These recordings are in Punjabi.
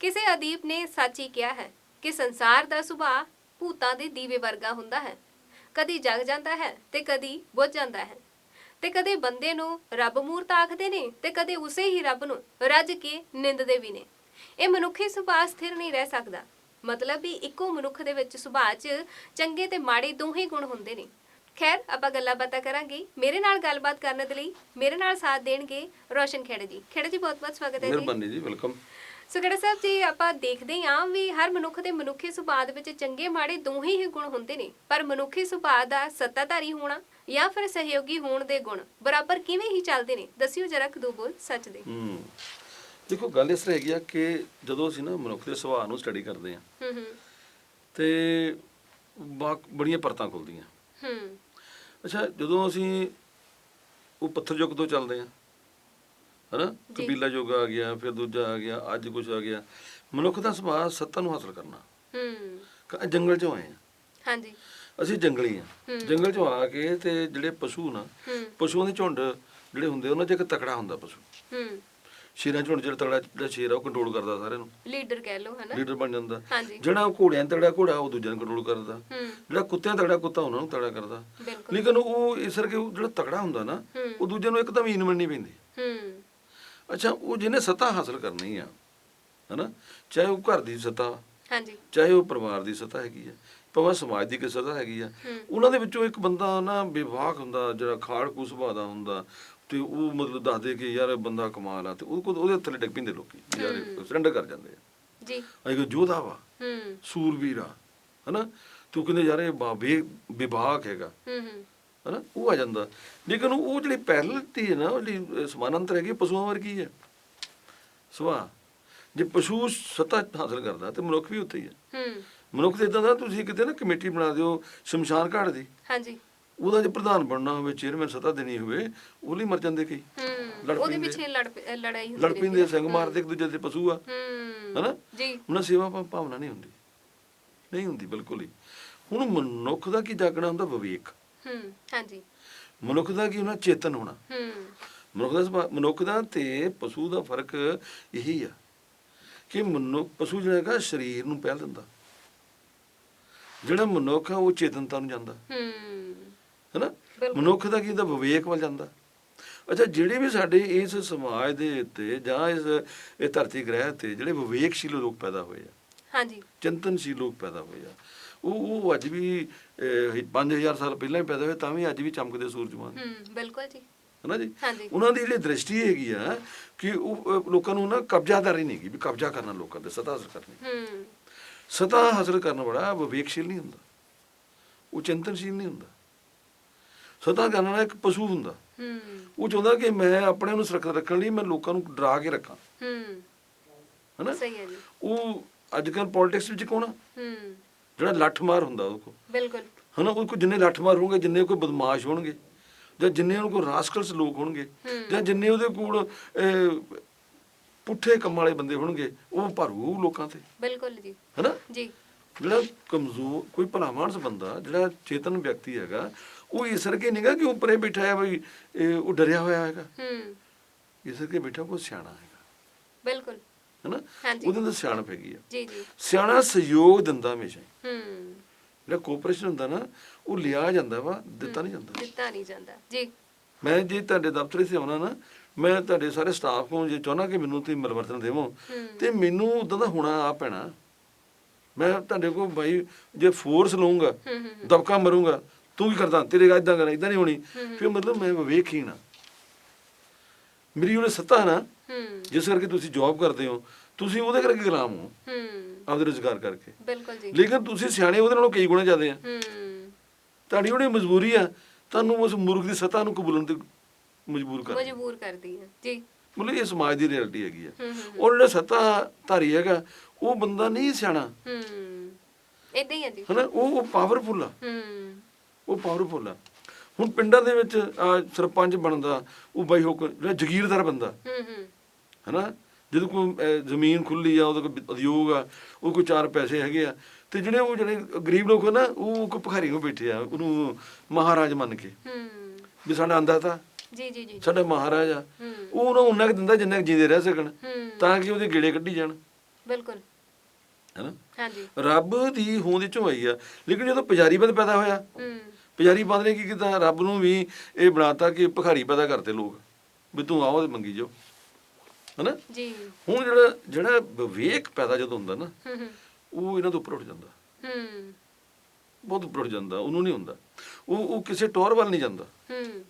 ਕਿਸੇ ਅਦੀਪ ਨੇ ਸੱਚ ਹੀ ਕਿਹਾ ਹੈ ਕਿ ਸੰਸਾਰ ਦਾ ਸੁਭਾਅ ਭੂਤਾਂ ਦੇ ਦੀਵੇ ਵਰਗਾ ਹੁੰਦਾ ਹੈ। ਕਦੀ ਜਗ ਜਾਂਦਾ ਹੈ ਤੇ ਕਦੀ ਬੁੱਝ ਜਾਂਦਾ ਹੈ। ਤੇ ਕਦੇ ਬੰਦੇ ਨੂੰ ਰੱਬ ਮੂਰਤ ਆਖਦੇ ਨੇ ਤੇ ਕਦੇ ਉਸੇ ਹੀ ਰੱਬ ਨੂੰ ਰੱਜ ਕੇ ਨਿੰਦਦੇ ਵੀ ਨੇ। ਇਹ ਮਨੁੱਖੀ ਸੁਭਾਅ ਸਥਿਰ ਨਹੀਂ ਰਹਿ ਸਕਦਾ। ਮਤਲਬ ਵੀ ਇੱਕੋ ਮਨੁੱਖ ਦੇ ਵਿੱਚ ਸੁਭਾਅ 'ਚ ਚੰਗੇ ਤੇ ਮਾੜੇ ਦੋਹੇ ਗੁਣ ਹੁੰਦੇ ਨੇ। ਖੈਰ, ਆਪਾਂ ਗੱਲਾਂ ਬਾਤਾਂ ਕਰਾਂਗੇ। ਮੇਰੇ ਨਾਲ ਗੱਲਬਾਤ ਕਰਨ ਦੇ ਲਈ ਮੇਰੇ ਨਾਲ ਸਾਥ ਦੇਣਗੇ ਰੋਸ਼ਨ ਖੇੜੇ ਜੀ। ਖੇੜੇ ਜੀ ਬਹੁਤ ਬਹੁਤ ਸਵਾਗਤ ਹੈ ਜੀ। ਮਿਹਰਬਾਨੀ ਜੀ, ਵੈਲਕਮ। ਸੋ ਸਾਹਿਬ ਜੀ ਆਪਾਂ ਦੇਖਦੇ ਹਾਂ ਵੀ ਹਰ ਮਨੁੱਖ ਦੇ ਮਨੁੱਖੀ ਸੁਭਾਅ ਦੇ ਵਿੱਚ ਚੰਗੇ ਮਾੜੇ ਦੋਹੇ ਹੀ ਗੁਣ ਹੁੰਦੇ ਨੇ ਪਰ ਮਨੁੱਖੀ ਸੁਭਾਅ ਦਾ ਸੱਤਾਧਾਰੀ ਹੋਣਾ ਜਾਂ ਫਿਰ ਸਹਿਯੋਗੀ ਹੋਣ ਦੇ ਗੁਣ ਬਰਾਬਰ ਕਿਵੇਂ ਹੀ ਚੱਲਦੇ ਨੇ ਦੱਸਿਓ ਜਰਾ ਦੋ ਬੋਲ ਸੱਚ ਦੇ। ਹੂੰ ਦੇਖੋ ਗੱਲ ਇਸ ਤਰ੍ਹਾਂ ਹੈਗੀ ਆ ਕਿ ਜਦੋਂ ਅਸੀਂ ਨਾ ਮਨੁੱਖ ਦੇ ਸੁਭਾਅ ਨੂੰ ਸਟੱਡੀ ਕਰਦੇ ਆ ਹੂੰ ਹੂੰ। ਤੇ ਬੜੀਆਂ ਪਰਤਾਂ ਖੁੱਲਦੀਆਂ। ਹੂੰ। ਅੱਛਾ ਜਦੋਂ ਅਸੀਂ ਉਹ ਪੱਥਰ ਯੁੱਗ ਤੋਂ ਚੱਲਦੇ ਆ ਹਨਾ। ਕਬੀਲਾ ਯੁੱਗ ਆ ਗਿਆ ਫਿਰ ਦੂਜਾ ਆ ਗਿਆ ਅੱਜ ਕੁਝ ਆ ਗਿਆ। ਮਨੁੱਖ ਦਾ ਸੁਭਾਅ ਸੱਤਾ ਨੂੰ ਹਾਸਲ ਕਰਨਾ। ਹੂੰ। ਜੰਗਲ ਚੋਂ ਆਏ ਆ। ਹਾਂਜੀ। ਅਸੀਂ ਜੰਗਲੀ ਆ। ਹੂੰ। ਜੰਗਲ ਚੋਂ ਆ ਕੇ ਤੇ ਜਿਹੜੇ ਪਸ਼ੂ ਨਾ ਪਸ਼ੂਆਂ ਦੇ ਝੁੰਡ ਜਿਹੜੇ ਹੁੰਦੇ ਉਹਨਾਂ 'ਚ ਇੱਕ ਤਕੜਾ ਹੁੰਦਾ ਪਸ਼ੂ। ਹੂੰ। ਸ਼ੇਰਾਂ ਝੁੰਡ ਜਿਹੜਾ ਤਕੜਾ ਜਿਹੜਾ ਸ਼ੇਰ ਆ ਉਹ ਕੰਟਰੋਲ ਕਰਦਾ ਸਾਰਿਆਂ ਨੂੰ। ਲੀਡਰ ਕਹਿ ਲਓ ਹਨਾ? ਲੀਡਰ ਬਣ ਜਾਂਦਾ। ਜਿਹੜਾ ਘੋੜਿਆਂ ਦਾ ਤਗੜਾ ਘੋੜਾ ਉਹ ਦੂਜਿਆਂ ਨੂੰ ਕੰਟਰੋਲ ਕਰਦਾ। ਜਿਹੜਾ ਕੁੱਤਿਆਂ ਦਾ ਤਗੜਾ ਕੁੱਤਾ ਉਹਨਾਂ ਨੂੰ ਤਗੜਾ ਕਰਦਾ। ਲੇਕਿਨ ਉਹ ਇਸ ਕਰਕੇ ਜਿਹੜਾ ਤਗੜਾ ਹੁੰਦਾ ਨਾ। ਉਹ ਦੂਜਿਆਂ ਨੂੰ ਇੱਕਦਮ ਹੀਨ ਮੰਨਣੀ ਪੈਂਦੀ। ਹੂੰ। ਅੱਛਾ ਉਹ ਜਿਹਨੇ ਸੱਤਾ ਹਾਸਲ ਕਰਨੀ ਆ ਹਨਾ? ਚਾਹੇ ਉਹ ਘਰ ਦੀ ਸੱਤਾ ਹਾਂਜੀ। ਚਾਹੇ ਉਹ ਪਰਿਵਾਰ ਦੀ ਸੱਤਾ ਹੈਗੀ ਆ ਭਾਵੇਂ ਸਮਾਜ ਦੀ ਕੋਈ ਸੱਤਾ ਹੈਗੀ ਆ ਉਹਨਾਂ ਦੇ ਵਿੱਚੋਂ ਇੱਕ ਬੰਦਾ ਨਾ ਵਿਵਾਕ ਹੁੰਦਾ ਜਿਹੜਾ ਖਾੜਕੂ ਸੁਭਾਅ ਦਾ ਹੁੰਦਾ ਤੇ ਉਹ ਮਤਲਬ ਦੱਸਦੇ ਕਿ ਯਾਰ ਇਹ ਬੰਦਾ ਕਮਾਲ ਆ ਤੇ ਉਹ ਉਹਦੇ ਥੱਲੇ ਡਿੱਗ ਪੈਂਦੇ ਲੋਕੀ ਯਾਰ ਸਰੈਂਡਰ ਕਰ ਜਾਂਦੇ ਆ। ਜੀ। ਅਈ ਕੋ ਯੋਧਾ ਵਾ ਹੂੰ। ਸੂਰਬੀਰ ਆ ਹਨਾ? ਤੇ ਕਹਿੰਦੇ ਯਾਰ ਇਹ ਬਾਬੇ ਵਿਭਾਗ ਹੈਗਾ। ਹੂੰ ਹੂੰ। ਹਨਾ? ਉਹ ਆ ਜਾਂਦਾ। ਲੇਕਿਨ ਉਹ ਜਿਹੜੀ ਪੈਰਲਟੀ ਹੈ ਨਾ ਉਹ ਜਿਹੜੀ ਸਮਾਨਾਂਤਰ ਹੈਗੀ ਪਸ਼ੂਆਂ ਵਰਗੀ ਹੈ। ਸੁਭਾਅ। ਜੇ ਪਸ਼ੂ ਸੱਤਾ ਹਾਸਲ ਕਰਦਾ ਤੇ ਮਨੁੱਖ ਵੀ ਉੱਥੇ ਹੀ ਹੈ। ਹੂੰ। ਮਨੁੱਖ ਤੇ ਇਦਾਂ ਦਾ ਤੁਸੀਂ ਕਿਤੇ ਨਾ ਕਮੇਟੀ ਬਣਾ ਦਿਓ ਸ਼ਮਸ਼ਾਨ ਘਾਟ ਦੀ। ਹਾਂਜੀ। ਉਹਦਾ ਜੇ ਪ੍ਰਧਾਨ ਬਣਨਾ ਹੋਵੇ ਚੇਅਰਮੈਨ ਸੱਤਾ ਦੇਣੀ ਹੋਵੇ ਉਹ ਲਈ ਮਰ ਜਾਂਦੇ ਕਈ। ਹੂੰ। ਉਹਦੇ। ਪਿੱਛੇ ਲੜ ਲੜਾਈ ਹੁੰਦੀ ਲੜ ਪੈਂਦੇ। ਸਿੰਘ ਮਾਰਦੇ ਇੱਕ ਦੂਜੇ ਦੇ ਪਸ਼ੂ ਆ। ਹੂੰ। ਹਨਾ? ਜੀ। ਉਹਨਾਂ ਸੇਵਾ ਭਾਵਨਾ ਨਹੀਂ ਹੁੰਦੀ। ਨਹੀਂ ਹੁੰਦੀ ਬਿਲਕੁਲ ਹੀ। ਹੁਣ ਮਨੁੱਖ ਦਾ ਕੀ ਜਾਗਣਾ ਹੁੰਦਾ? ਵਿਵੇਕ। ਹੂੰ ਹਾਂਜੀ। ਮਨੁੱਖ ਦਾ ਕੀ ਹੋਣਾ? ਚੇਤਨ ਹੋਣਾ। ਹੂੰ। ਮਨੁੱਖ ਦਾ ਸੁਭਾਅ- ਮਨੁੱਖ ਦਾ ਤੇ ਪਸ਼ੂ ਦਾ ਫ਼ਰਕ ਇਹੀ ਆ ਕਿ ਮਨੁੱਖ ਪਸ਼ੂ ਜਿਹੜਾ ਹੈਗਾ ਸਰੀਰ ਨੂੰ ਪਹਿਲ ਦਿੰਦਾ। ਜਿਹੜਾ ਮਨੁੱਖ ਆ ਉਹ ਚੇਤਨਤਾ ਨੂੰ ਜਾਂਦਾ। ਹੂੰ। ਹੈਨਾ? ਬਿਲਕੁਲ। ਮਨੁੱਖ ਦਾ ਕੀ ਹੁੰਦਾ? ਵਿਵੇਕ ਵੱਲ ਜਾਂਦਾ। ਅੱਛਾ ਜਿਹੜੇ ਵੀ ਸਾਡੇ ਇਸ ਸਮਾਜ ਦੇ ਉੱਤੇ ਜਾਂ ਇਸ ਇਹ ਧਰਤੀ ਗ੍ਰਹਿ ਤੇ ਜਿਹੜੇ ਵਿਵੇਕਸ਼ੀਲ ਲੋਕ ਪੈਦਾ ਹੋਏ ਆ ਹਾਂਜੀ। ਚਿੰਤਨਸ਼ੀਲ ਲੋਕ ਪੈਦਾ ਹੋਏ ਆ ਉਹ ਉਹ ਅੱਜ ਵੀ ਅਹ, 5000 ਸਾਲ ਪਹਿਲਾਂ ਹੀ ਪੈਦਾ ਹੋਏ ਤਾਂ ਵੀ ਅੱਜ ਵੀ ਚਮਕਦੇ ਸੂਰਜਮਾਨ। ਹੂੰ ਬਿਲਕੁਲ ਜੀ। ਹੈਨਾ ਜੀ? ਉਹਨਾਂ ਦੀ ਜਿਹੜੀ ਦ੍ਰਿਸ਼ਟੀ ਹੈਗੀ ਆ ਕਿ ਉਹ ਲੋਕਾਂ ਨੂੰ ਨਾ ਕਬਜ਼ਾਦਾਰੀ ਨਹੀਂ ਹੈਗੀ ਵੀ ਕਬਜ਼ਾ ਕਰਨਾ ਲੋਕਾਂ ਤੇ ਸਤਾ ਹਾਸਲ ਕਰਨੀ। ਹੂੰ। ਸਤਾ ਹਾਸਲ ਕਰਨ ਬੜਾ ਵਿਵੇਕਸ਼ੀਲ ਨਹੀਂ ਹੁੰਦਾ। ਉਹ ਚਿੰਤਨਸ਼ੀਲ ਨਹੀਂ ਹੁੰਦਾ। ਸਤਾ ਕਰਨ ਇੱਕ ਪਸ਼ੂ ਹੁੰਦਾ। ਹੂੰ। ਉਹ ਚਾਹੁੰਦਾ ਕਿ ਮੈਂ ਆਪਣੇ ਨੂੰ ਸੁਰੱਖਿਅਤ ਰੱਖਣ ਲਈ ਮੈਂ ਲੋਕਾਂ ਨੂੰ ਡਰਾ ਕੇ ਰੱਖਾਂ। ਹੂੰ। ਹੈਨਾ? ਸਹੀ ਹੈ ਜੀ। ਉਹ ਅੱਜ ਕੱਲ ਪੋਲਿਟਿਕਸ ਵਿੱਚ ਕੌਣ ਹੂੰ। ਜਿਹੜਾ ਲੱਠ ਮਾਰ ਹੁੰਦਾ ਉਹ ਕੋ ਬਿਲਕੁਲ। ਹਨਾ ਉਹ ਕੋ ਜਿੰਨੇ ਲੱਠ ਮਾਰ ਹੋਣਗੇ ਜਿੰਨੇ ਕੋਈ ਬਦਮਾਸ਼ ਹੋਣਗੇ ਜਾਂ ਜਿੰਨੇ ਉਹਨਾਂ ਕੋਲ ਰਾਸਕਲਸ ਲੋਕ ਹੋਣਗੇ। ਜਾਂ ਜਿੰਨੇ ਉਹਦੇ ਕੋਲ ਪੁੱਠੇ ਕੰਮ ਵਾਲੇ ਬੰਦੇ ਹੋਣਗੇ ਉਹ ਭਰੂ ਲੋਕਾਂ ਤੇ। ਬਿਲਕੁਲ ਜੀ। ਹਨਾ? ਜੀ। ਜਿਹੜਾ ਕਮਜ਼ੋਰ ਕੋਈ ਭਲਾ ਮਾਨਸ ਬੰਦਾ ਜਿਹੜਾ ਚੇਤਨ ਵਿਅਕਤੀ ਹੈਗਾ ਉਹ ਇਸ ਕਰਕੇ ਨਹੀਂਗਾ ਕਿ ਉੱਪਰੇ ਬੈਠਾ ਹੈ ਬਈ ਉਹ ਡਰਿਆ ਹੋਇਆ ਹੈਗਾ। ਹੂੰ। ਇਸ ਕਰਕੇ ਬੈਠਾ ਕੋਈ ਸਿਆਣਾ ਹੈਗਾ। ਬਿਲਕੁਲ। ਹਨਾ? ਉਹਦੇ ਅੰਦਰ ਸਿਆਣਪ ਹੈਗੀ ਆ। ਜੀ ਜੀ। ਸਿਆਣਾ ਸਹਿਯੋਗ ਦਿੰਦਾ ਹਮੇਸ਼ਾ ਹੀ। ਜਿਹੜਾ ਕੋਆਪਰੇਸ਼ਨ ਹੁੰਦਾ ਨਾ ਉਹ ਲਿਆ ਜਾਂਦਾ ਵਾ ਦਿੱਤਾ ਨਹੀਂ ਜਾਂਦਾ। ਦਿੱਤਾ ਨਹੀਂ ਜਾਂਦਾ। ਜੀ। ਮੈਂ ਜੇ ਤੁਹਾਡੇ ਦਫ਼ਤਰ 'ਚ ਆਉਣਾ ਨਾ ਮੈਂ ਤੁਹਾਡੇ ਸਾਰੇ ਸਟਾਫ ਨੂੰ ਜੇ ਚਾਹਣਾ ਕਿ ਮੈਨੂੰ ਤੁਸੀਂ ਮਿਲਵਰਤਨ ਦੇਵੋ ਤੇ ਮੈਨੂੰ ਉਦਾਂ ਦਾ ਹੋਣਾ ਆ ਪੈਣਾ। ਮੈਂ ਤੁਹਾਡੇ ਕੋਲ ਭਾਈ ਜੇ ਫੋਰਸ ਲਵਾਂਗਾ ਹੂੰ ਦਬਕਾ ਮਰੂੰਗਾ ਤੂੰ ਕੀ ਕਰਦਾ? ਤੇਰੇ ਇਦਾਂ ਕਰ ਇਦਾਂ ਨਹੀਂ ਹੋਣੀ। ਫਿਰ ਮਤਲਬ ਮੈਂ ਵਿਵੇਕਹੀਣ ਆ ਮੇਰੀ ਉਹਨੇ ਸੱਤਾ ਨਾ ਹੂੰ। ਜਿਸ ਕਰਕੇ ਤੁਸੀਂ ਜੌਬ ਕਰਦੇ ਹੋ ਤੁਸੀਂ ਉਹਦੇ ਕਰਕੇ ਗੁਲਾਮ ਹੋ। ਹੂੰ। ਆਪਦੇ ਰੁਜ਼ਗਾਰ ਕਰਕੇ। ਬਿਲਕੁਲ ਜੀ। ਲੇਕਿਨ ਤੁਸੀਂ ਸਿਆਣੇ ਉਹਦੇ ਨਾਲੋਂ ਕਈ ਗੁਣਾ ਜ਼ਿਆਦੇ ਆ। ਹੂੰ। ਤੁਹਾਡੀ ਉਹਨੇ ਮਜਬੂਰੀ ਆ ਤੁਹਾਨੂੰ ਉਸ ਮੁਰਖ ਦੀ ਸੱਤਾ ਨੂੰ ਕਬੂਲਣ ਤੇ ਮਜਬੂਰ ਕਰ ਮਜਬੂਰ ਕਰਦੀ ਹੈ ਜੀ। ਮਤਲਬ ਇਹ ਸਮਾਜ ਦੀ ਰਿਐਲਿਟੀ ਹੈਗੀ ਆ। ਹੂੰ ਹੂੰ ਉਹ ਜਿਹੜਾ ਸੱਤਾ ਧਾਰੀ ਹੈਗਾ ਉਹ ਬੰਦਾ ਨਹੀਂ ਸਿਆਣਾ। ਹੂੰ। ਇਦਾਂ ਹੀ ਹੈ ਜੀ। ਹਨਾ ਉਹ ਉਹ ਪਾਵਰਫੁਲ ਆ। ਹੂੰ। ਉਹ ਪਾਵਰਫੁਲ ਆ। ਹੁਣ ਪਿੰਡਾਂ ਦੇ ਵਿੱਚ ਸਰਪੰਚ ਬਣਦਾ ਉਹ ਬਾਈ ਹੋ ਕੇ ਜਿਹੜਾ ਜ਼ਗੀਰਦਾਰ ਬੰਦਾ। ਹੂੰ ਹੂੰ। ਹਨਾ? ਜਦੋਂ ਕੋਈ ਜ਼ਮੀਨ ਖੁੱਲੀ ਆ ਉਹਦਾ ਕੋਈ ਉਦਯੋਗ ਆ ਉਹ ਕੋਈ ਚਾਰ ਪੈਸੇ ਹੈਗੇ ਆ ਤੇ ਜਿਹੜੇ ਉਹ ਜਿਹੜੇ ਗਰੀਬ ਲੋਕ ਨਾ ਉਹ ਕੋਈ ਭਿਖਾਰੀ ਨੂੰ ਬੈਠੇ ਆ ਉਹਨੂੰ ਮਹਾਰਾਜ ਮੰਨ ਕੇ। ਹੂੰ। ਵੀ ਸਾਡਾ ਆਂਦਾ ਤਾਂ। ਜੀ ਜੀ ਜੀ। ਸਾਡਾ ਮਹਾਰਾਜ ਆ। ਉਹ ਉਹਨਾਂ ਕੁ ਦਿੰਦਾ ਜਿੰਨਾ ਕੁ ਜੀਂਦੇ ਰਹਿ ਸਕਣ ਤਾਂ ਕਿ ਉਹਦੇ ਗੇੜੇ ਕੱਢੀ ਜਾਣ। ਬਿਲਕੁਲ। ਹੈਨਾ? ਹਾਂਜੀ। ਰੱਬ ਦੀ ਹੋਂਦ ਵਿੱਚੋਂ ਆਈ ਆ। ਲੇਕਿਨ ਜਦੋਂ ਪੁਜਾਰੀ ਬੰਦ ਪੈਦਾ ਹੋਇਆ ਹੂੰ। ਪੁਜਾਰੀ ਨੇ ਕੀ ਕੀਤਾ? ਰੱਬ ਨੂੰ ਵੀ ਇਹ ਬਣਾਤਾ ਕਿ ਭਿਖਾਰੀ ਪੈਦਾ ਕਰਤੇ ਲੋਕ। ਵੀ ਤੂੰ ਆਓ ਤੇ ਮੰਗੀ ਜਾਓ। ਹੈਨਾ? ਜੀ। ਹੁਣ ਜਿਹੜਾ ਜਿਹੜਾ ਵਿਵੇਕ ਪੈਦਾ ਜਦੋਂ ਹੁੰਦਾ ਨਾ ਉਹ ਇਹਨਾਂ ਤੋਂ ਉੱਪਰ ਉੱਠ ਜਾਂਦਾ। ਹੂੰ। ਬਹੁਤ ਉੱਪਰ ਉੱਠ ਜਾਂਦਾ। ਉਹਨੂੰ ਨਹੀਂ ਹੁੰਦਾ। ਉਹ ਉਹ ਕਿਸੇ ਟੌਰ ਵੱਲ ਨਹੀਂ ਜਾਂਦਾ। ਹੂੰ।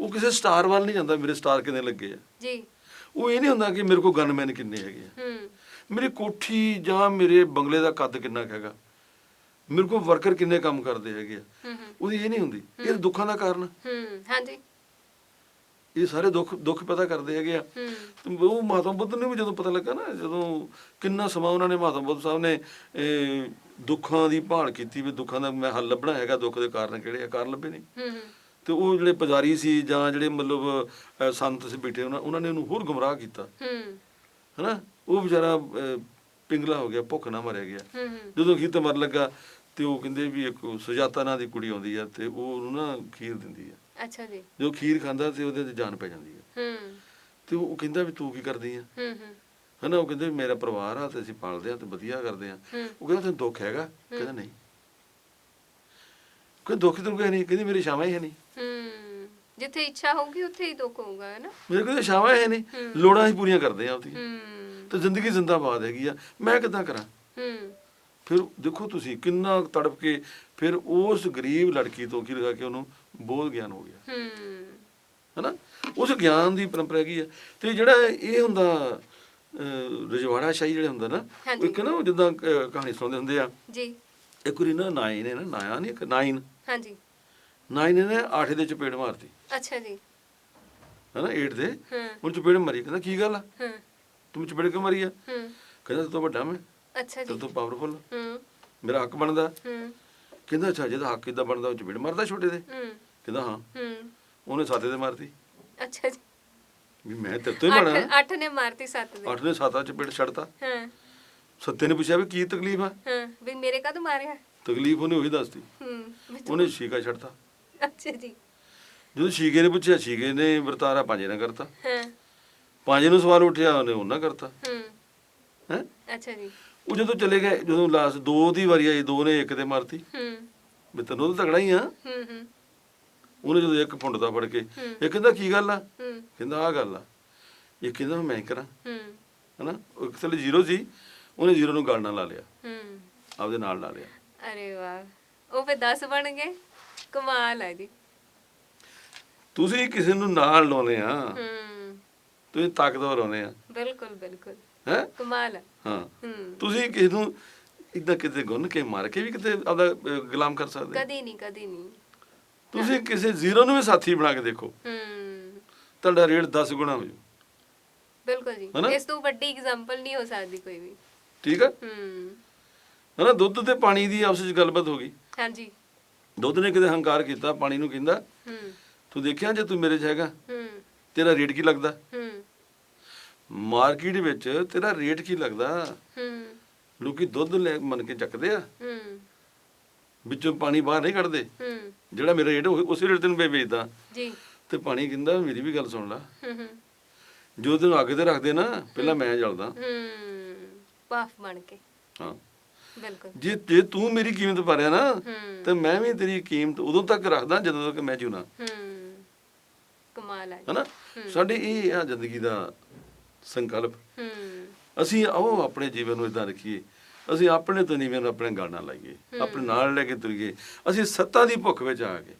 ਉਹ ਕਿਸੇ ਸਟਾਰ ਵੱਲ ਨਹੀਂ ਜਾਂਦਾ ਮੇਰੇ ਸਟਾਰ ਕਿੰਨੇ ਲੱਗੇ ਆ। ਜੀ। ਉਹ ਇਹ ਨਹੀਂ ਹੁੰਦਾ ਕਿ ਮੇਰੇ ਕੋਲ ਗਨਮੈਨ ਕਿੰਨੇ ਹੈਗੇ ਆ। ਹੂੰ। ਮੇਰੀ ਕੋਠੀ ਜਾਂ ਮੇਰੇ ਬੰਗਲੇ ਦਾ ਕੱਦ ਕਿੰਨਾ ਹੈਗਾ। ਮੇਰੇ ਕੋਲ ਵਰਕਰ ਕਿੰਨੇ ਕੰਮ ਕਰਦੇ ਹੈਗੇ ਆ। ਹੂੰ ਹੂੰ। ਉਹਦੀ ਇਹ ਨਹੀਂ ਹੁੰਦੀ ਇਹ ਦੁੱਖਾਂ ਦਾ ਕਾਰਨ ਹੂੰ ਹਾਂਜੀ। ਇਹ ਸਾਰੇ ਦੁੱਖ ਦੁੱਖ ਪੈਦਾ ਕਰਦੇ ਹੈਗੇ ਆ। ਹੂੰ। ਤੇ ਉਹ ਮਹਾਤਮਾ ਬੁੱਧ ਨੂੰ ਵੀ ਜਦੋਂ ਪਤਾ ਲੱਗਾ ਨਾ ਜਦੋਂ ਕਿੰਨਾ ਸਮਾਂ ਉਹਨਾਂ ਨੇ ਮਹਾਤਮਾ ਬੁੱਧ ਸਾਹਿਬ ਨੇ ਇਹ, ਦੁੱਖਾਂ ਦੀ ਭਾਲ ਕੀਤੀ ਵੀ ਦੁੱਖਾਂ ਦਾ ਮੈਂ ਹੱਲ ਲੱਭਣਾ ਹੈਗਾ ਦੁੱਖ ਦੇ ਕਾਰਨ ਕਿਹੜੇ ਆ ਕਾਰਨ ਲੱਭੇ ਨਹੀਂ। ਹੂੰ ਹੂੰ। ਤੇ ਉਹ ਜਿਹੜੇ ਪੁਜਾਰੀ ਸੀ ਜਾਂ ਜਿਹੜੇ ਮਤਲਬ ਅਹ, ਸੰਤ ਸੀ ਬੈਠੇ ਉਹਨਾਂ ਉਹਨਾਂ ਨੇ ਉਹਨੂੰ ਹੋਰ ਗੁੰਮਰਾਹ ਕੀਤਾ। ਹੂੰ। ਹਨਾ? ਉਹ ਵਿਚਾਰਾ ਅਹ, ਪਿੰਗਲਾ ਹੋ ਗਿਆ ਭੁੱਖ ਨਾਲ ਮਰਿਆ ਗਿਆ। ਜਦੋਂ ਖੀਰ ਤੇ ਮਰ ਲੱਗਾ ਤੇ ਉਹ ਕਹਿੰਦੇ ਵੀ ਇੱਕ ਸੁਜਾਤਾ ਨਾਂ ਦੀ ਕੁੜੀ ਆਉਂਦੀ ਆ ਤੇ ਉਹ ਉਹਨੂੰ ਨਾ ਖੀਰ ਦਿੰਦੀ ਆ। ਅੱਛਾ ਜੀ। ਜਦੋਂ ਖੀਰ ਖਾਂਦਾ ਤੇ ਉਹਦੇ ਤੇ ਜਾਨ ਪੈ ਜਾਂਦੀ ਆ। ਹੂੰ। ਤੇ ਉਹ ਕਹਿੰਦਾ ਵੀ ਤੂੰ ਕੀ ਕਰਦੀ ਆ? ਹੂੰ ਹੂੰ। ਹਨਾ ਉਹ ਕਹਿੰਦੇ ਮੇਰਾ ਪਰਿਵਾਰ ਆ ਤੇ ਅਸੀਂ ਪਾਲਦੇ ਆ ਤੇ ਵਧੀਆ ਕਰਦੇ ਆ। ਉਹ ਕਹਿੰਦਾ ਤੈਨੂੰ ਦੁੱਖ ਹੈਗਾ? ਕਹਿੰਦਾ ਨਹੀਂ। ਕੋਈ ਦੁੱਖ ਤੈਨੂੰ ਕੋਈ ਨਹੀਂ ਕਹਿੰਦੀ ਮੇਰੀ ਸ਼ਾਮਾਂ ਹੀ ਹੈ ਨਹੀਂ। ਹੂੰ। ਜਿੱਥੇ ਇੱਛਾ ਹੋਊਗੀ ਉੱਥੇ ਹੀ ਦੁੱਖ ਹੋਊਗਾ ਹੈ ਨਾ ਮੇਰੇ ਕੋਲ ਸ਼ਾਮਾਂ ਹੈ ਨਹੀਂ। ਲੋੜਾਂ ਹੀ ਪੂਰੀਆਂ ਕਰਦੇ ਆ ਉਹਦੀ ਹੂੰ। ਤੇ ਜ਼ਿੰਦਗੀ ਜ਼ਿੰਦਾਬਾਦ ਹੈਗੀ ਆ। ਮੈਂ ਕਿੱਦਾਂ ਕਰਾਂ? ਹੂੰ। ਫਿਰ ਦੇਖੋ ਤੁਸੀਂ ਕਿੰਨਾ ਤੜਪ ਕੇ ਫਿਰ ਉਸ ਗਰੀਬ ਲੜਕੀ ਤੋਂ ਕੀ ਲਗਾ ਕੇ ਉਹਨੂੰ ਬੋਧ ਗਿਆਨ ਹੋ ਗਿਆ। ਹੂੰ। ਹਨਾ? ਉਸ ਗਿਆਨ ਦੀ ਪਰੰਪਰਾ ਹੈਗੀ ਆ। ਤੇ ਜਿਹੜਾ ਇਹ ਹੁੰਦਾ ਰਜਵਾੜਾ ਸ਼ਾਹੀ ਜਿਹੜੇ ਹੁੰਦਾ ਨਾ ਉਹ। ਇੱਕ ਨਾ ਜਿੱਦਾਂ ਕਹਾਣੀ ਸੁਣਾਉਂਦੇ ਹੁੰਦੇ ਆ। ਜੀ। ਇੱਕ ਵਾਰੀ ਨਾ ਨਾਈ ਨੇ ਨਾ ਨਾਇਆ ਨਹੀਂ ਇੱਕ ਨਾਈਨ। ਹਾਂਜੀ। ਨਾਈਨ ਨੇ ਨਾ ਆਠੇ ਦੇ ਚਪੇੜ ਮਾਰਤੀ। ਅੱਛਾ ਜੀ। ਹਨਾ 8 ਦੇ। ਹੂੰ। ਉਹ ਚਪੇੜ ਮਾਰੀ ਕਹਿੰਦਾ ਕੀ ਗੱਲ ਆ? ਹੂੰ। ਤੂੰ ਚਪੇੜ ਕਿਉਂ ਮਾਰੀ ਆ? ਹੂੰ। ਕਹਿੰਦਾ ਤੂੰ ਵੱਡਾ ਮੈਂ। ਅੱਛਾ ਜੀ। ਤੋਂ ਪਾਵਰਫੁਲ ਹੂੰ। ਮੇਰਾ ਹੱਕ ਬਣਦਾ। ਹੂੰ। ਕਹਿੰਦਾ ਅੱਛਾ ਜਿਹਦਾ ਹੱਕ ਇਦਾਂ ਬਣਦਾ ਉਹ ਚਪੇੜ ਮਾਰਦਾ ਛੋਟੇ ਦੇ। ਹੂੰ। ਕਹਿੰਦਾ ਹਾਂ। ਹੂੰ। ਉਹਨੇ ਸਾਤੇ ਦੇ ਮਾਰਤੀ। ਅੱਛਾ ਜੀ। ਵੀ ਮੈਂ ਤੇਰੇ ਤੋਂ ਹੀ ਬਣਾ ਅੱਠ ਨੇ ਮਾਰਤੀ ਸੱਤ ਦੇ। ਅੱਠ ਨੇ ਸਾਤਾ ਚਪੇੜ ਛੱਡਤਾ। ਹਾਂ। ਸੱਤੇ ਨੇ ਪੁੱਛਿਆ ਵੀ ਕੀ ਤਕਲੀਫ ਆ? ਹਾਂ। ਵੀ ਮੇਰੇ ਕਦ ਮਾਰਿਆ? ਤਕਲੀਫ ਉਹਨੇ ਉਹੀ ਦੱਸਤੀ। ਹੂੰ। ਉਹਨੇ ਸ਼ੀਕਾ ਛੱਡਤਾ। ਅੱਛਾ ਜੀ। ਜਦੋਂ ਸ਼ੀਕੇ ਨੇ ਪੁੱਛਿਆ ਸ਼ੀਕੇ ਨੇ ਵਰਤਾਰਾ ਪਾਂਜੇ ਨਾਲ ਕਰਤਾ। ਹਾਂ। ਪਾਂਜੇ ਨੂੰ ਸਵਾਲ ਉੱਠਿਆ ਉਹਨੇ ਉਹਨਾਂ ਕਰਤਾ। ਹੂੰ। ਹੈ? ਅੱਛਾ ਜੀ। ਉਹ ਜਦੋਂ ਚਲੇ ਗਏ ਜਦੋਂ ਲਾਸਟ ਦੋ ਦੀ ਵਾਰੀ ਆਈ ਦੋ ਨੇ ਇੱਕ ਤੇ ਮਾਰਤੀ। ਹੂੰ। ਵੀ ਤੈਨੂੰ ਤਾਂ ਤਗੜਾ ਹੀ ਆ। ਹੂੰ ਹੂੰ। ਉਹਨੇ ਜਦੋਂ ਇੱਕ ਫੁੰਡ ਦਾ ਫੜ ਕੇ। ਇਹ ਕਹਿੰਦਾ ਕੀ ਗੱਲ ਆ? ਕਹਿੰਦਾ ਆ ਗੱਲ ਆ। ਇਹ ਕਹਿੰਦਾ ਮੈਂ ਕਰਾਂ। ਹੂੰ। ਹਨਾ? ਉਹ ਇੱਕ ਥੱਲੇ ਜ਼ੀਰੋ ਸੀ ਉਹਨੇ ਜ਼ੀਰੋ ਨੂੰ ਗਲ ਨਾਲ ਲਾ ਲਿਆ। ਹੂੰ। ਆਪਦੇ ਨਾਲ ਲਾ ਲਿਆ। ਅਰੇ ਵਾਹ। ਉਹ ਫੇ 10 ਬਣ ਗਏ? ਕਮਾਲ ਹੈ ਜੀ। ਤੁਸੀਂ ਕਿਸੇ ਨੂੰ ਨਾਲ ਲਾਉਨੇ ਆ। ਹੂੰ। ਤੁਸੀਂ ਤਾਕਤਵਰ ਹੋਨੇ ਆ। ਬਿਲਕੁਲ ਬਿਲਕੁਲ। ਹੈ? ਕਮਾਲ ਹੈ। ਹਾਂ। ਹੂੰ। ਤੁਸੀਂ ਕਿਸੇ ਨੂੰ ਇਦਾਂ ਕਿਤੇ ਗੁੰਨ ਕੇ ਮਾਰ ਕੇ ਵੀ ਕਿਤੇ ਆਪਦਾ ਗੁਲਾਮ ਕਰ ਸਕਦੇ? ਕਦੀ ਨਹੀਂ ਕਦੀ ਨਹੀਂ। ਤੁਸੀਂ ਕਿਸੇ ਜ਼ੀਰੋ ਨੂੰ ਵੀ ਸਾਥੀ ਬਣਾ ਕੇ ਦੇਖੋ। ਹੂੰ। ਤੁਹਾਡਾ ਰੇਟ 10 ਗੁਣਾ ਹੋ ਜਾਊ ਬਿਲਕੁਲ ਜੀ? ਇਸ ਤੋਂ ਵੱਡੀ ਐਗਜ਼ਾਮਪਲ ਨਹੀਂ ਹੋ ਸਕਦੀ ਕੋਈ ਵੀ। ਠੀਕ ਆ? ਹੂੰ। ਹਨਾ ਦੁੱਧ ਤੇ ਪਾਣੀ ਦੀ ਆਪਸ ਵਿੱਚ ਗੱਲਬਾਤ ਹੋ ਗਈ। ਹਾਂਜੀ। ਦੁੱਧ ਨੇ ਕਿਤੇ ਹੰਕਾਰ ਕੀਤਾ ਪਾਣੀ ਨੂੰ ਕਹਿੰਦਾ ਹੂੰ। ਤੂੰ ਦੇਖਿਆ ਜੇ ਤੂੰ ਮੇਰੇ 'ਚ ਹੈਗਾ? ਹੂੰ। ਤੇਰਾ ਰੇਟ ਕੀ ਲੱਗਦਾ? ਹੂੰ। ਮਾਰਕੀਟ ਵਿੱਚ ਤੇਰਾ ਰੇਟ ਕੀ ਲੱਗਦਾ? ਹੂੰ। ਲੋਕੀ ਦੁੱਧ ਲੈ ਮੰਨ ਕੇ ਚੱਕਦੇ ਆ। ਹੂੰ। ਵਿੱਚੋਂ ਪਾਣੀ ਬਾਹਰ ਨਹੀਂ ਕੱਢਦੇ। ਹੂੰ। ਜਿਹੜਾ ਮੇਰਾ ਰੇਟ ਉਸੇ ਰੇਟ ਤੈਨੂੰ ਵੇਚਦਾ। ਜੀ। ਤੇ ਪਾਣੀ ਕਹਿੰਦਾ ਮੇਰੀ ਵੀ ਗੱਲ ਸੁਣ ਲੈ। ਹੂੰ ਹੂੰ। ਜੋ ਤੈਨੂੰ ਅੱਗ ਤੇ ਰੱਖਦੇ ਨਾ ਪਹਿਲਾਂ ਮੈਂ ਜਲਦਾ। ਹੂੰ। ਪਾਫ ਬਣ ਕੇ। ਹਾਂ। ਬਿਲਕੁਲ। ਜੇ ਜੇ ਤੂੰ ਮੇਰੀ ਕੀਮਤ ਪਾਰਿਆ ਨਾ ਤੇ ਮੈਂ ਵੀ ਤੇਰੀ ਕੀਮਤ ਉਦੋਂ ਤੱਕ ਰੱਖਦਾ ਜਦੋਂ ਤੱਕ ਮੈਂ ਜਿਉਣਾ ਹੂੰ। ਕਮਾਲ ਹੈ। ਹਨਾ? ਸਾਡੇ ਇਹ ਆ ਜ਼ਿੰਦਗੀ ਦਾ ਸੰਕਲਪ। ਅਸੀਂ ਆਓ ਆਪਣੇ ਜੀਵਨ ਨੂੰ ਇਦਾਂ ਰੱਖੀਏ। ਅਸੀਂ ਆਪਣੇ ਤੋਂ ਨੀਵੇਂ ਆਪਣੇ ਨਾਲ ਲਾਈਏ। ਆਪਣੇ ਨਾਲ ਲੈ ਕੇ ਤੁਰੀਏ। ਅਸੀਂ ਸੱਤਾ ਦੀ ਭੁੱਖ ਵਿੱਚ ਆ ਗਏ।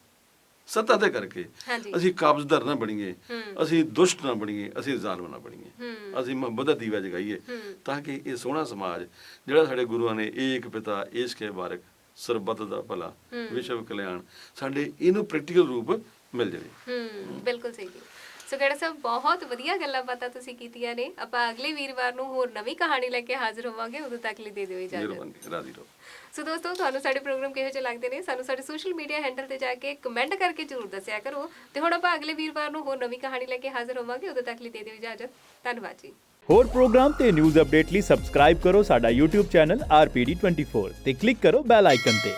ਸੱਤਾ ਦੇ ਕਰਕੇ। ਅਸੀਂ ਕਾਬਜ਼ਦਰ ਨਾ ਬਣੀਏ। ਅਸੀਂ ਦੁਸ਼ਟ ਨਾ ਬਣੀਏ। ਅਸੀਂ ਜ਼ਾਲਮ ਨਾ ਬਣੀਏ। ਅਸੀਂ ਮੁਹੱਬਤ ਦਾ ਦੀਵਾ ਜਗਾਈਏ। ਤਾਂ ਕਿ ਇਹ ਸੋਹਣਾ ਸਮਾਜ ਜਿਹੜਾ ਸਾਡੇ ਗੁਰੂਆਂ ਨੇ ਏਕ ਪਿਤਾ ਏਸ਼ਕੇ ਬਾਰਕ ਸਰਬੱਤ ਦਾ ਭਲਾ। ਵਿਸ਼ਵ ਕਲਿਆਣ ਸਾਡੇ ਇਹਨੂੰ ਪ੍ਰੈਕਟੀਕਲ ਰੂਪ ਮਿਲ ਜਾਵੇ। ਹੂੰ। ਬਿਲਕੁਲ ਸਹੀ ਸੋ ਗੜਾ ਸਾਹਿਬ ਬਹੁਤ ਵਧੀਆ ਗੱਲਾਂ ਬਾਤਾਂ ਤੁਸੀਂ ਕੀਤੀਆਂ ਨੇ। ਆਪਾਂ ਅਗਲੇ ਵੀਰਵਾਰ ਨੂੰ ਹੋਰ ਨਵੀਂ ਕਹਾਣੀ ਲੈ ਕੇ ਹਾਜ਼ਰ ਹੋਵਾਂਗੇ ਉਦੋਂ ਤੱਕ ਲਈ ਦੇ ਦਿਓ ਇਜਾਜ਼ਤ। ਰਾਜੀ ਰਹੋ। ਸੋ ਦੋਸਤੋ ਤੁਹਾਨੂੰ ਸਾਡੇ ਪ੍ਰੋਗਰਾਮ ਕਿਹੋ ਜਿਹੇ ਲੱਗਦੇ ਨੇ ਸਾਨੂੰ ਸਾਡੇ ਸੋਸ਼ਲ ਮੀਡੀਆ ਹੈਂਡਲ ਤੇ ਜਾ ਕੇ ਕਮੈਂਟ ਕਰਕੇ ਜਰੂਰ ਦੱਸਿਆ ਕਰੋ। ਤੇ ਹੁਣ ਆਪਾਂ ਅਗਲੇ ਵੀਰਵਾਰ ਨੂੰ ਹੋਰ ਨਵੀਂ ਕਹਾਣੀ ਲੈ ਕੇ ਹਾਜ਼ਰ ਹੋਵਾਂਗੇ ਉਦੋਂ ਤੱਕ ਲਈ ਦੇ ਦਿਓ ਇਜਾਜ਼ਤ। ਧੰਨਵਾਦ ਜੀ। ਹੋਰ ਪ੍ਰੋਗਰਾਮ ਤੇ ਨਿਊਜ਼ ਅਪਡੇਟ ਲਈ ਸਬਸਕ੍ਰਾਈਬ ਕਰੋ ਸਾਡਾ YouTube ਚੈਨਲ RPD24 ਤੇ ਕਲਿੱਕ ਕਰੋ ਬੈਲ ਆਈਕਨ ਤੇ।